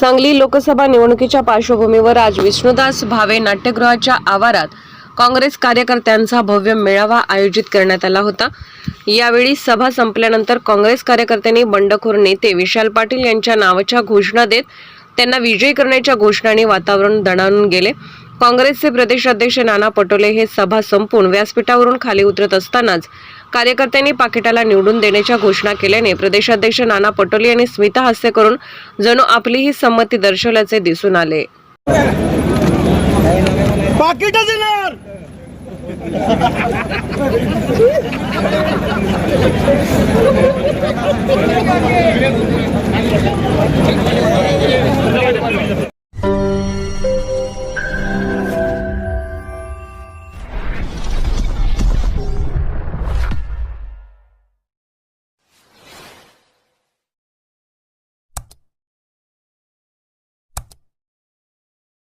सांगली लोकसभा निवडणुकीच्या पार्श्वभूमीवर आज विष्णुदास भावे नाट्यगृहाच्या आवारात काँग्रेस कार्यकर्त्यांचा भव्य मेळावा आयोजित करण्यात आला होता. यावेळी सभा संपल्यानंतर काँग्रेस कार्यकर्त्यांनी बंडखोर नेते विशाल पाटील यांच्या नावाच्या घोषणा देत त्यांना विजयी करण्याच्या घोषणाने वातावरण दणाणून गेले. काँग्रेसचे प्रदेश अध्यक्ष नाना पटोले हे सभा संपून व्यासपीठावरून खाली उतरत असतानाच कार्यकर्त्यांनी पाकिटाला निवडून देण्याच्या घोषणा केल्याने प्रदेशाध्यक्ष नाना पटोले यांनी स्मिता हास्य करून जणू आपली ही संमती दर्शवल्याचे दिसून आले. पाकिट